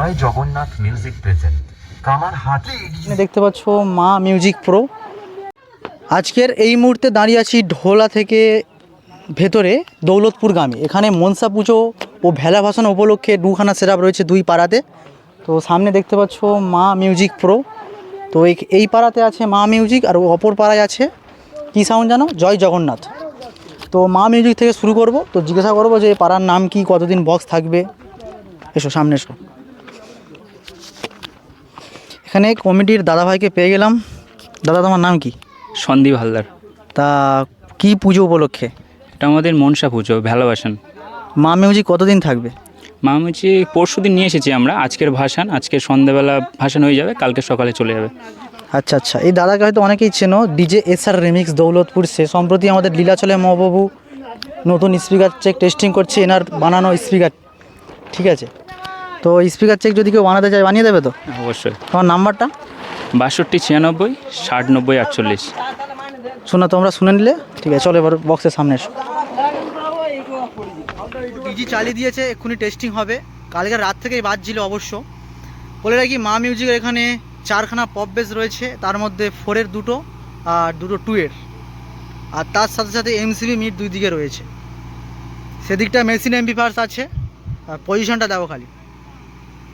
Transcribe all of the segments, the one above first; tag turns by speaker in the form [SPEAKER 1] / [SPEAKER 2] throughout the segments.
[SPEAKER 1] জয় Jagannath music present কামার
[SPEAKER 2] দেখতে পাচ্ছ মা মিউজিক প্রো আজকের এই মুহূর্তে দাঁড়িয়ে আছি ঢোলা থেকে ভেতরে দৌলতপুরগামী। এখানে মনসা পুজো ও ভেলা ভাসান উপলক্ষে দুখানা সেরাপ রয়েছে দুই পাড়াতে। তো সামনে দেখতে পাচ্ছ মা মিউজিক প্রো তো এই পাড়াতে আছে মা মিউজিক আর অপর পাড়ায় আছে কী সাউন্ড জানো? জয় জগন্নাথ। তো মা মিউজিক থেকে শুরু করব। তো জিজ্ঞাসা করব যে পাড়ার নাম কি, কতদিন বক্স থাকবে? এসো, সামনে এসো। এখানে কমিটির দাদাভাইকে পেয়ে গেলাম। দাদা তোমার নাম কি?
[SPEAKER 3] সন্দীপ হালদার।
[SPEAKER 2] তা কি পুজো উপলক্ষে?
[SPEAKER 3] এটা আমাদের মনসা পুজো ভালোবাসেন
[SPEAKER 2] মা মিউজিক কতদিন থাকবে?
[SPEAKER 3] মামুচি পরশু দিন নিয়ে এসেছি আমরা আজকের ভাসান আজকে সন্ধ্যাবেলা ভাসান হয়ে যাবে কালকে সকালে চলে যাবে।
[SPEAKER 2] আচ্ছা আচ্ছা। এই দাদাকে হয়তো অনেকেই চেনো DJ S R remix Daulatpur সে সম্প্রতি আমাদের লীলাচলে মহাবাবু নতুন স্পিকার চেক টেস্টিং করছে এনার বানানো স্পিকার। ঠিক আছে? তো স্পিকার চেক যদি কেউ বানাতে চায় বানিয়ে দেবে তো?
[SPEAKER 3] অবশ্যই।
[SPEAKER 2] তোমার নাম্বারটা?
[SPEAKER 3] বাষট্টি ছিয়ানব্বই ষাট নব্বই আটচল্লিশ।
[SPEAKER 2] শোনা তোমরা শুনে নিলে। ঠিক আছে চলো এবার বক্সের সামনে এসো। ডিজি চালিয়ে দিয়েছে এক্ষুনি টেস্টিং হবে। কালকে রাত থেকেই বাজছিল অবশ্য। বলে রাখি মা মিউজিকের এখানে চারখানা পপ বেস রয়েছে তার মধ্যে ফোরের দুটো আর দুটো টু এর। আর তার সাথে সাথে এমসিবি মিট দুই দিকে রয়েছে। সেদিকটা মেশিন এমবিফার্স আছে আর পজিশনটা দেখো খালি।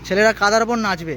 [SPEAKER 2] ছেলেরা কাদার ওপর নাচবে।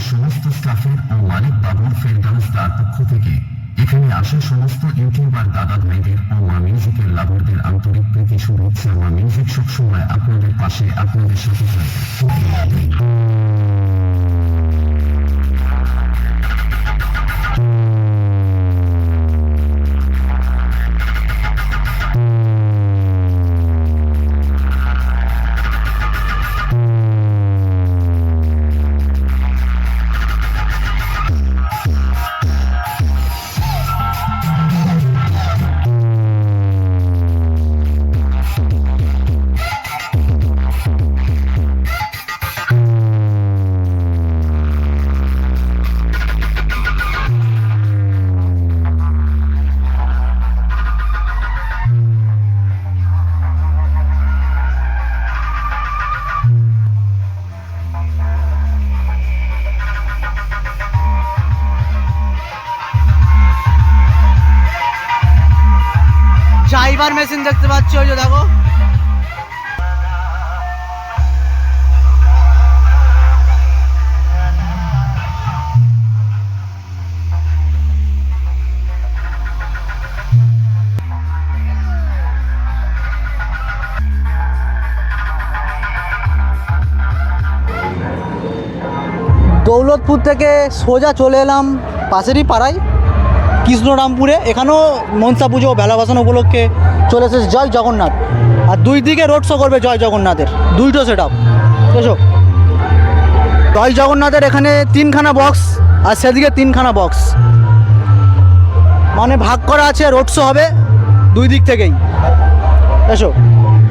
[SPEAKER 4] সমস্ত স্টাফের ও মালিক বাবুর ফেরদাউস তার পক্ষ থেকে এখানে আসা সমস্ত ইউটিউবার দাদা ভাইদের ও মা মিউজিকের লাভারদের আন্তরিক প্রীতি, শুভেচ্ছা মা মিউজিক সবসময় আপনাদের পাশে, আপনাদের সাথে
[SPEAKER 2] ড্রাইভার মেশিন দেখতে পাচ্ছ ওই যে দেখো। দৌলতপুর থেকে সোজা চলে এলাম পাশেরই পাড়ায়। কৃষ্ণরামপুরে, এখানেও মনসা পুজো বেলা ভাসান উপলক্ষে চলে এসেছে জয় জগন্নাথ। আর দুই দিকে রোড শো করবে জয় জগন্নাথের দুইটো সেট আপ এসো। জয় জগন্নাথের এখানে তিনখানা বক্স আর সেদিকে তিনখানা বক্স মানে ভাগ করা আছে রোড শো হবে দুই দিক থেকেই। এসো।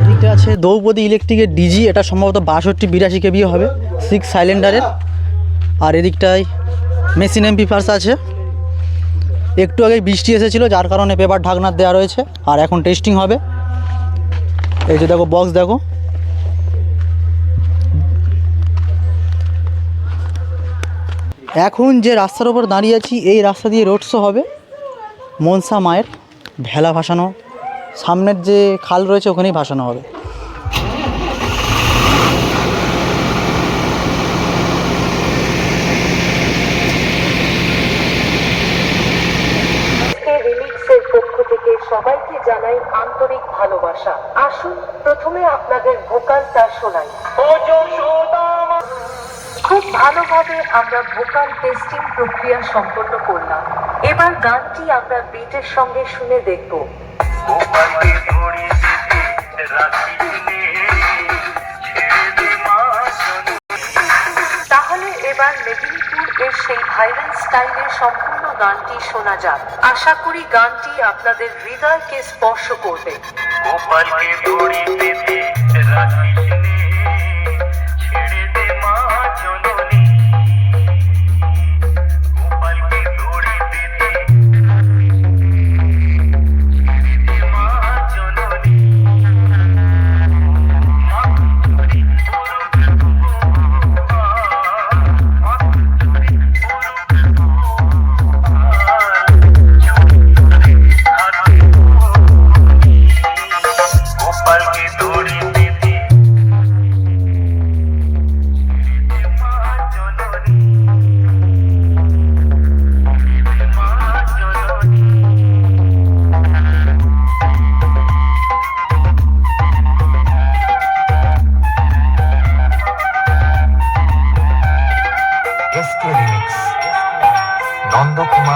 [SPEAKER 2] দিকটা আছে দ্রৌপদী ইলেকট্রিকের ডিজি এটা সম্ভবত বাষট্টি, বিরাশি কেবি হবে সিক্স সাইলেন্ডারের আর এদিকটায় মেশিন এমপি পার্স আছে। একটু আগে বৃষ্টি এসেছিল, যার কারণে পেপার ঢাকনা দেওয়া রয়েছে, আর এখন টেস্টিং হবে। এই যে দেখো বক্স দেখো। এখন যে রাস্তার ওপর দাঁড়িয়ে আছি, এই রাস্তা দিয়ে রোড শো হবে, মনসা মায়ের ভেলা ভাসানো। সামনের যে খাল রয়েছে, ওখানেই ভাসানো হবে
[SPEAKER 5] আজকে রিমিক্সের পক্ষ থেকে সবাইকে জানাই আন্তরিক ভালোবাসা। আসুন প্রথমে আপনাদের ভোকাল ভোকালটা শোনাই। খুব ভালোভাবে আমরা ভোকাল টেস্টিং প্রক্রিয়া সম্পন্ন করলাম। এবার গানটি আমরা বিটের সঙ্গে শুনে দেখব। তাহলে এবার মেদিনীপুর এর সেই ভাইরাল স্টাইলের সম্পূর্ণ গানটি শোনা যাক। আশা করি গানটি আপনাদের হৃদয়কে স্পর্শ করবে।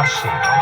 [SPEAKER 2] see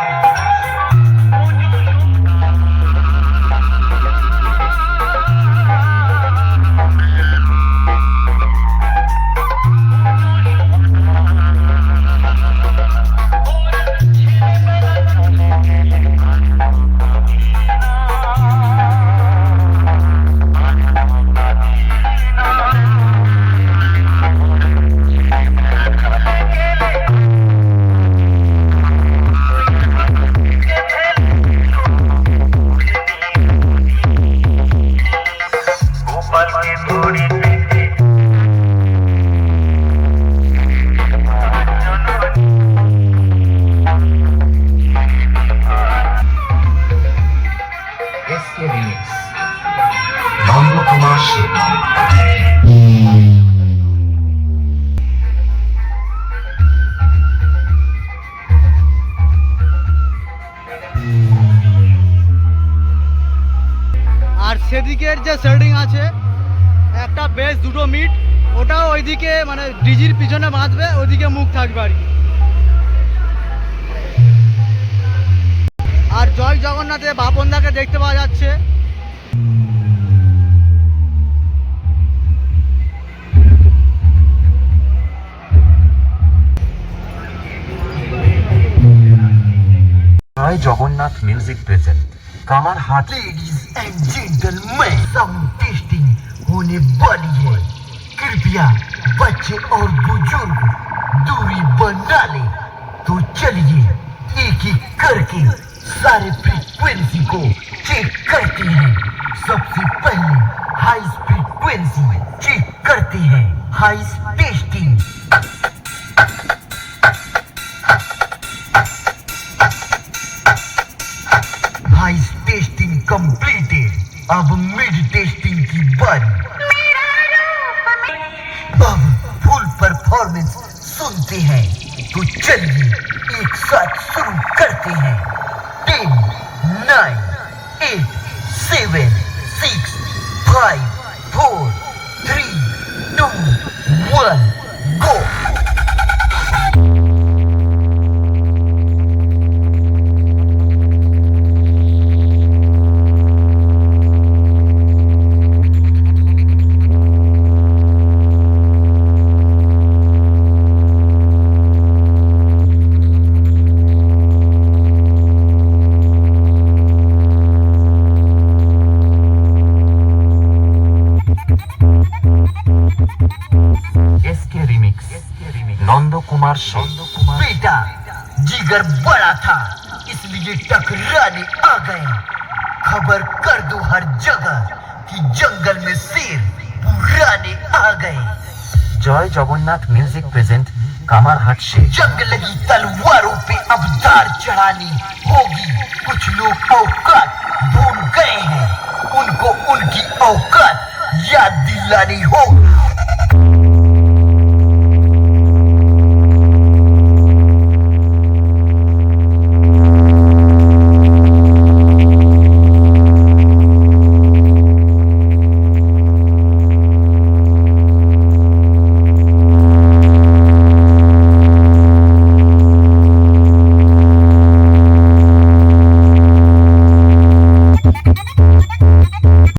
[SPEAKER 2] যে সেটিং আছে, একটা বেশ দুটো মিট, ওটাও ওইদিকে মানে ডিজির পিছনে বাঁধবে, ওইদিকে মুখ থাকবে আর কি। আর জয় জগন্নাথে বাপনদাকে দেখতে পাওয়া যাচ্ছে।
[SPEAKER 4] জয় Jagannath music present. Come on,
[SPEAKER 1] hot ladies and gentlemen, testing होने वाली है। कृपया बच्चे और बुज़ुर्ग दूरी बना ले। तो चलिए एक एक करके सारे फ्रीक्वेंसी को चेक करते हैं। सबसे पहले हाई फ्रीक्वेंसी चेक करते हैं। हाई टेस्टिंग अब मिड टेस्टिंग की बारी अब फुल परफॉर्मेंस सुनते हैं तो चलिए एक साथ शुरू करते हैं। Ten nine eight
[SPEAKER 4] seven six five four three two one
[SPEAKER 1] बेटा जिगर बड़ा था इसलिए टकराने आ गए। खबर कर दो हर जगह कि जंगल में शेर पुराने आ गए।
[SPEAKER 4] जय जगन्नाथ म्यूज़िक प्रेजेंट कामार हाट से
[SPEAKER 1] जंग लगी तलवारों पे अब दार चढ़ानी होगी। कुछ लोग औकात भूल गए हैं। उनको उनकी औकात याद दिलानी होगी।